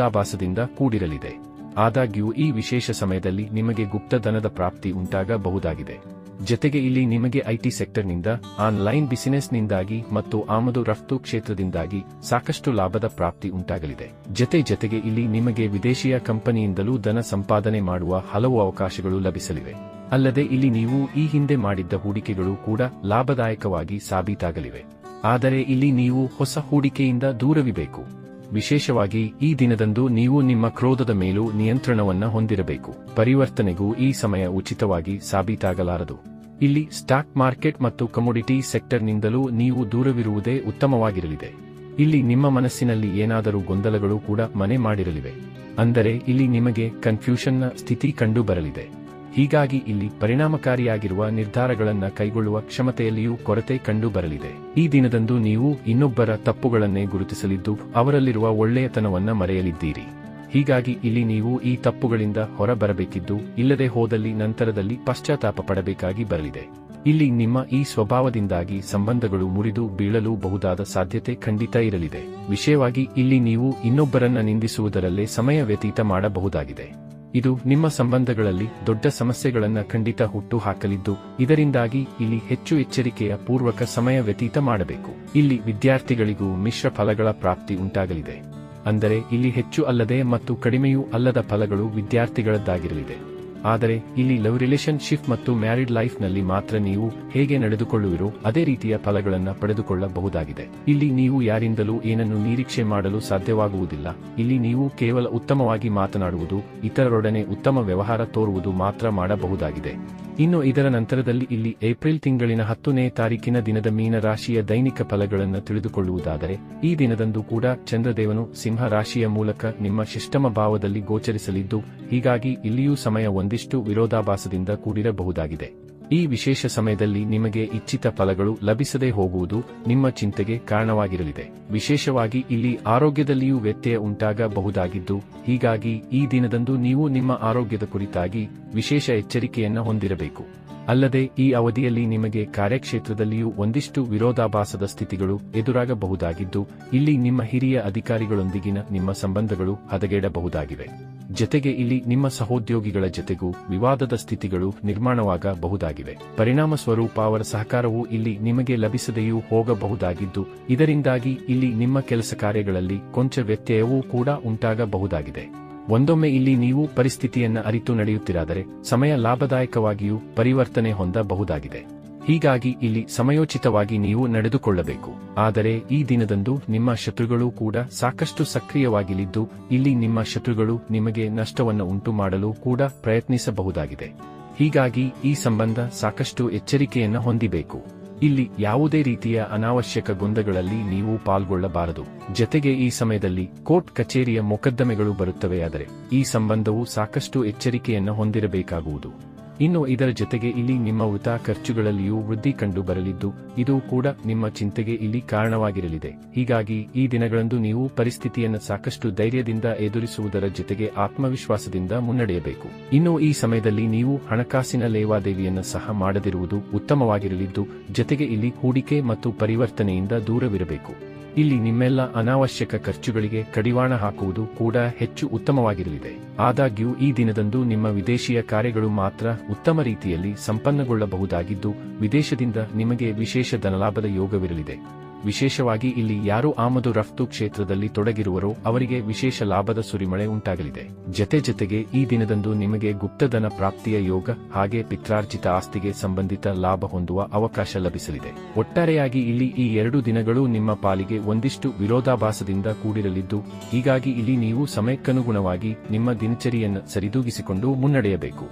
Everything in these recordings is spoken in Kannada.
ವಿರೋಧಾಭಾಸದಿಂದ ಕೂಡಿರಲಿದೆ. ಆದಾಗ್ಯೂ ಈ ವಿಶೇಷ ಸಮಯದಲ್ಲಿ ನಿಮಗೆ ಗುಪ್ತಧನದ ಪ್ರಾಪ್ತಿ ಉಂಟಾಗಬಹುದಾಗಿದೆ. ಜತೆಗೆ ಇಲ್ಲಿ ನಿಮಗೆ ಐಟಿ ಸೆಕ್ಟರ್ನಿಂದ, ಆನ್ಲೈನ್ ಬಿಸಿನೆಸ್ನಿಂದಾಗಿ ಮತ್ತು ಆಮದು ರಫ್ತು ಕ್ಷೇತ್ರದಿಂದಾಗಿ ಸಾಕಷ್ಟು ಲಾಭದ ಪ್ರಾಪ್ತಿ ಉಂಟಾಗಲಿದೆ. ಜತೆ ಜತೆಗೆ ಇಲ್ಲಿ ನಿಮಗೆ ವಿದೇಶಿಯ ಕಂಪನಿಯಿಂದಲೂ ಧನ ಸಂಪಾದನೆ ಮಾಡುವ ಹಲವು ಅವಕಾಶಗಳು ಲಭಿಸಲಿವೆ. ಅಲ್ಲದೆ ಇಲ್ಲಿ ನೀವು ಈ ಹಿಂದೆ ಮಾಡಿದ್ದ ಹೂಡಿಕೆಗಳು ಕೂಡ ಲಾಭದಾಯಕವಾಗಿ ಸಾಬೀತಾಗಲಿವೆ. ಆದರೆ ಇಲ್ಲಿ ನೀವು ಹೊಸ ಹೂಡಿಕೆಯಿಂದ ದೂರವಿಬೇಕು. ವಿಶೇಷವಾಗಿ ಈ ದಿನದಂದು ನೀವು ನಿಮ್ಮ ಕ್ರೋಧದ ಮೇಲೂ ನಿಯಂತ್ರಣವನ್ನ ಹೊಂದಿರಬೇಕು. ಪರಿವರ್ತನೆಗೂ ಈ ಸಮಯ ಉಚಿತವಾಗಿ ಸಾಬೀತಾಗಲಾರದು. ಇಲ್ಲಿ ಸ್ಟಾಕ್ ಮಾರ್ಕೆಟ್ ಮತ್ತು ಕಮೋಡಿಟಿ ಸೆಕ್ಟರ್ನಿಂದಲೂ ನೀವು ದೂರವಿರುವುದೇ ಉತ್ತಮವಾಗಿರಲಿದೆ. ಇಲ್ಲಿ ನಿಮ್ಮ ಮನಸ್ಸಿನಲ್ಲಿ ಏನಾದರೂ ಗೊಂದಲಗಳು ಕೂಡ ಮನೆ ಮಾಡಿರಲಿವೆ. ಅಂದರೆ ಇಲ್ಲಿ ನಿಮಗೆ ಕನ್ಫ್ಯೂಷನ್ನ ಸ್ಥಿತಿ ಕಂಡು ಬರಲಿದೆ ಹೀಗಾಗಿ ಇಲ್ಲಿ ಪರಿಣಾಮಕಾರಿಯಾಗಿರುವ ನಿರ್ಧಾರಗಳನ್ನು ಕೈಗೊಳ್ಳುವ ಕ್ಷಮತೆಯಲ್ಲಿಯೂ ಕೊರತೆ ಕಂಡು ಬರಲಿದೆ ಈ ದಿನದಂದು ನೀವು ಇನ್ನೊಬ್ಬರ ತಪ್ಪುಗಳನ್ನೇ ಗುರುತಿಸಲಿದ್ದು ಅವರಲ್ಲಿರುವ ಒಳ್ಳೆಯತನವನ್ನು ಮರೆಯಲಿದ್ದೀರಿ. ಹೀಗಾಗಿ ಇಲ್ಲಿ ನೀವು ಈ ತಪ್ಪುಗಳಿಂದ ಹೊರಬರಬೇಕಿದ್ದು ಇಲ್ಲದೆ ಹೋದಲ್ಲಿ ನಂತರದಲ್ಲಿ ಪಶ್ಚಾತ್ತಾಪ ಪಡಬೇಕಾಗಿ ಬರಲಿದೆ. ಇಲ್ಲಿ ನಿಮ್ಮ ಈ ಸ್ವಭಾವದಿಂದಾಗಿ ಸಂಬಂಧಗಳು ಮುರಿದು ಬೀಳಲು ಬಹುದಾದ ಸಾಧ್ಯತೆ ಖಂಡಿತ ಇರಲಿದೆ. ವಿಷಯವಾಗಿ ಇಲ್ಲಿ ನೀವು ಇನ್ನೊಬ್ಬರನ್ನ ನಿಂದಿಸುವುದರಲ್ಲೇ ಸಮಯ ವ್ಯತೀತ ಮಾಡಬಹುದಾಗಿದೆ. ಇದು ನಿಮ್ಮ ಸಂಬಂಧಗಳಲ್ಲಿ ದೊಡ್ಡ ಸಮಸ್ಯೆಗಳನ್ನ ಖಂಡಿತ ಹುಟ್ಟು ಹಾಕಲಿದ್ದು ಇದರಿಂದಾಗಿ ಇಲ್ಲಿ ಹೆಚ್ಚು ಎಚ್ಚರಿಕೆಯ ಪೂರ್ವಕ ಸಮಯ ವ್ಯತೀತ ಮಾಡಬೇಕು. ಇಲ್ಲಿ ವಿದ್ಯಾರ್ಥಿಗಳಿಗೂ ಮಿಶ್ರ ಫಲಗಳ ಪ್ರಾಪ್ತಿ ಉಂಟಾಗಲಿದೆ. ಅಂದರೆ ಇಲ್ಲಿ ಹೆಚ್ಚು ಅಲ್ಲದೆ ಮತ್ತು ಕಡಿಮೆಯೂ ಅಲ್ಲದ ಫಲಗಳು ವಿದ್ಯಾರ್ಥಿಗಳದ್ದಾಗಿರಲಿದೆ. ಆದರೆ, ಇಲ್ಲಿ ಲವ್ ರಿಲೇಶನ್ಶಿಪ್ ಮತ್ತು ಮ್ಯಾರಿಡ್ ಲೈಫ್ನಲ್ಲಿ ಮಾತ್ರ ನೀವು ಹೇಗೆ ನಡೆದುಕೊಳ್ಳುವಿರೋ ಅದೇ ರೀತಿಯ ಫಲಗಳನ್ನು ಪಡೆದುಕೊಳ್ಳಬಹುದಾಗಿದೆ. ಇಲ್ಲಿ ನೀವು ಯಾರಿಂದಲೂ ಏನನ್ನು ನಿರೀಕ್ಷೆ ಮಾಡಲು ಸಾಧ್ಯವಾಗುವುದಿಲ್ಲ. ಇಲ್ಲಿ ನೀವು ಕೇವಲ ಉತ್ತಮವಾಗಿ ಮಾತನಾಡುವುದು, ಇತರರೊಡನೆ ಉತ್ತಮ ವ್ಯವಹಾರ ತೋರುವುದು ಮಾತ್ರ ಮಾಡಬಹುದಾಗಿದೆ. ಇನ್ನು ಇದರ ನಂತರದಲ್ಲಿ ಇಲ್ಲಿ ಏಪ್ರಿಲ್ ತಿಂಗಳಿನ ಹತ್ತನೇ ತಾರೀಕಿನ ದಿನದ ಮೀನ ರಾಶಿಯ ದೈನಿಕ ಫಲಗಳನ್ನು ತಿಳಿದುಕೊಳ್ಳುವುದಾದರೆ, ಈ ದಿನದಂದು ಕೂಡ ಚಂದ್ರದೇವನು ಸಿಂಹ ರಾಶಿಯ ಮೂಲಕ ನಿಮ್ಮ ಶಿಷ್ಟಮ ಭಾವದಲ್ಲಿ ಗೋಚರಿಸಲಿದ್ದು, ಹೀಗಾಗಿ ಇಲ್ಲಿಯೂ ಸಮಯ ಒಂದಿಷ್ಟು ವಿರೋಧಾಭಾಸದಿಂದ ಕೂಡಿರಬಹುದಾಗಿದೆ. ಈ ವಿಶೇಷ ಸಮಯದಲ್ಲಿ ನಿಮಗೆ ಇಚ್ಛಿತ ಫಲಗಳು ಲಭಿಸದೆ ಹೋಗುವುದು ನಿಮ್ಮ ಚಿಂತೆಗೆ ಕಾರಣವಾಗಿರಲಿದೆ. ವಿಶೇಷವಾಗಿ ಇಲ್ಲಿ ಆರೋಗ್ಯದಲ್ಲಿಯೂ ವ್ಯತ್ಯಯ ಉಂಟಾಗಬಹುದಾಗಿದ್ದು, ಹೀಗಾಗಿ ಈ ದಿನದಂದು ನೀವು ನಿಮ್ಮ ಆರೋಗ್ಯದ ಕುರಿತಾಗಿ ವಿಶೇಷ ಎಚ್ಚರಿಕೆಯನ್ನು ಹೊಂದಿರಬೇಕು. ಅಲ್ಲದೆ ಈ ಅವಧಿಯಲ್ಲಿ ನಿಮಗೆ ಕಾರ್ಯಕ್ಷೇತ್ರದಲ್ಲಿಯೂ ಒಂದಿಷ್ಟು ವಿರೋಧಾಭಾಸದ ಸ್ಥಿತಿಗಳು ಎದುರಾಗಬಹುದಾಗಿದ್ದು, ಇಲ್ಲಿ ನಿಮ್ಮ ಹಿರಿಯ ಅಧಿಕಾರಿಗಳೊಂದಿಗಿನ ನಿಮ್ಮ ಸಂಬಂಧಗಳು ಹದಗೆಡಬಹುದಾಗಿವೆ. ಜತೆಗೆ ಇಲ್ಲಿ ನಿಮ್ಮ ಸಹೋದ್ಯೋಗಿಗಳ ಜತೆಗೂ ವಿವಾದದ ಸ್ಥಿತಿಗಳು ನಿರ್ಮಾಣವಾಗಬಹುದಾಗಿವೆ. ಪರಿಣಾಮ ಸ್ವರೂಪ ಅವರ ಸಹಕಾರವು ಇಲ್ಲಿ ನಿಮಗೆ ಲಭಿಸದೆಯೂ ಹೋಗಬಹುದಾಗಿದ್ದು, ಇದರಿಂದಾಗಿ ಇಲ್ಲಿ ನಿಮ್ಮ ಕೆಲಸ ಕಾರ್ಯಗಳಲ್ಲಿ ಕೊಂಚ ವ್ಯತ್ಯಯವೂ ಕೂಡ ಉಂಟಾಗಬಹುದಾಗಿದೆ. ಒಂದೊಮ್ಮೆ ಇಲ್ಲಿ ನೀವು ಪರಿಸ್ಥಿತಿಯನ್ನ ಅರಿತು ನಡೆಯುತ್ತಿರಾದರೆ, ಸಮಯ ಲಾಭದಾಯಕವಾಗಿಯೂ ಪರಿವರ್ತನೆ ಹೊಂದಬಹುದಾಗಿದೆ. ಹೀಗಾಗಿ ಇಲ್ಲಿ ಸಮಯೋಚಿತವಾಗಿ ನೀವು ನಡೆದುಕೊಳ್ಳಬೇಕು. ಆದರೆ ಈ ದಿನದಂದು ನಿಮ್ಮ ಶತ್ರುಗಳು ಕೂಡ ಸಾಕಷ್ಟು ಸಕ್ರಿಯವಾಗಿಲಿದ್ದು, ಇಲ್ಲಿ ನಿಮ್ಮ ಶತ್ರುಗಳು ನಿಮಗೆ ನಷ್ಟವನ್ನು ಉಂಟು ಮಾಡಲು ಕೂಡ ಪ್ರಯತ್ನಿಸಬಹುದಾಗಿದೆ. ಹೀಗಾಗಿ ಈ ಸಂಬಂಧ ಸಾಕಷ್ಟು ಎಚ್ಚರಿಕೆಯನ್ನು ಹೊಂದಿಬೇಕು. ಇಲ್ಲಿ ಯಾವುದೇ ರೀತಿಯ ಅನಾವಶ್ಯಕ ಗೊಂದಗಳಲ್ಲಿ ನೀವು ಪಾಲ್ಗೊಳ್ಳಬಾರದು. ಜತೆಗೆ ಈ ಸಮಯದಲ್ಲಿ ಕೋರ್ಟ್ ಕಚೇರಿಯ ಮೊಕದ್ದಮೆಗಳು ಬರುತ್ತವೆಯಾದರೆ ಈ ಸಂಬಂಧವು ಸಾಕಷ್ಟು ಎಚ್ಚರಿಕೆಯನ್ನು ಹೊಂದಿರಬೇಕಾಗುವುದು. ಇನ್ನು ಇದರ ಜೊತೆಗೆ ಇಲ್ಲಿ ನಿಮ್ಮ ಉಳಿತಾಯ ಖರ್ಚುಗಳಲ್ಲಿಯೂ ವೃದ್ಧಿ ಕಂಡು ಬರಲಿದ್ದು, ಇದು ಕೂಡ ನಿಮ್ಮ ಚಿಂತೆಗೆ ಇಲ್ಲಿ ಕಾರಣವಾಗಿರಲಿದೆ. ಹೀಗಾಗಿ, ಈ ದಿನಗಳಂದು ನೀವು ಪರಿಸ್ಥಿತಿಯನ್ನು ಸಾಕಷ್ಟು ಧೈರ್ಯದಿಂದ ಎದುರಿಸುವುದರ ಜೊತೆಗೆ ಆತ್ಮವಿಶ್ವಾಸದಿಂದ ಮುನ್ನಡೆಯಬೇಕು. ಇನ್ನು ಈ ಸಮಯದಲ್ಲಿ ನೀವು ಹಣಕಾಸಿನ ಲೇವಾದೇವಿಯನ್ನು ಸಹ ಮಾಡದಿರುವುದು ಉತ್ತಮವಾಗಿರಲಿದ್ದು, ಜೊತೆಗೆ ಇಲ್ಲಿ ಹೂಡಿಕೆ ಮತ್ತು ಪರಿವರ್ತನೆಯಿಂದ ದೂರವಿರಬೇಕು. ಇಲ್ಲಿ ನಿಮ್ಮೆಲ್ಲ ಅನಾವಶ್ಯಕ ಖರ್ಚುಗಳಿಗೆ ಕಡಿವಾಣ ಹಾಕುವುದು ಕೂಡ ಹೆಚ್ಚು ಉತ್ತಮವಾಗಿರಲಿದೆ. ಆದಾಗ್ಯೂ ಈ ದಿನದಂದು ನಿಮ್ಮ ವಿದೇಶಿಯ ಕಾರ್ಯಗಳು ಮಾತ್ರ ಉತ್ತಮ ರೀತಿಯಲ್ಲಿ ಸಂಪನ್ನಗೊಳ್ಳಬಹುದಾಗಿದ್ದು, ವಿದೇಶದಿಂದ ನಿಮಗೆ ವಿಶೇಷ ಧನಲಾಭದ ಯೋಗವಿರಲಿದೆ. ವಿಶೇಷವಾಗಿ ಇಲ್ಲಿ ಯಾರು ಆಮದು ರಫ್ತು ಕ್ಷೇತ್ರದಲ್ಲಿ ತೊಡಗಿರುವರೋ ಅವರಿಗೆ ವಿಶೇಷ ಲಾಭದ ಸುರಿಮಳೆ ಉಂಟಾಗಲಿದೆ. ಜತೆ ಜತೆಗೆ ಈ ದಿನದಂದು ನಿಮಗೆ ಗುಪ್ತಧನ ಪ್ರಾಪ್ತಿಯ ಯೋಗ ಹಾಗೆ ಪಿತ್ರಾರ್ಜಿತ ಆಸ್ತಿಗೆ ಸಂಬಂಧಿತ ಲಾಭ ಹೊಂದುವ ಅವಕಾಶ ಲಭಿಸಲಿದೆ. ಒಟ್ಟಾರೆಯಾಗಿ ಇಲ್ಲಿ ಈ ಎರಡು ದಿನಗಳು ನಿಮ್ಮ ಪಾಲಿಗೆ ಒಂದಿಷ್ಟು ವಿರೋಧಾಭಾಸದಿಂದ ಕೂಡಿರಲಿದ್ದು, ಹೀಗಾಗಿ ಇಲ್ಲಿ ನೀವು ಸಮಯಕ್ಕನುಗುಣವಾಗಿ ನಿಮ್ಮ ದಿನಚರಿಯನ್ನು ಸರಿದೂಗಿಸಿಕೊಂಡು ಮುನ್ನಡೆಯಬೇಕು.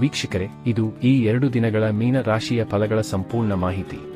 ವೀಕ್ಷಕರೇ, ಇದು ಈ ಎರಡು ದಿನಗಳ ಮೀನ ರಾಶಿಯ ಫಲಗಳ ಸಂಪೂರ್ಣ ಮಾಹಿತಿ.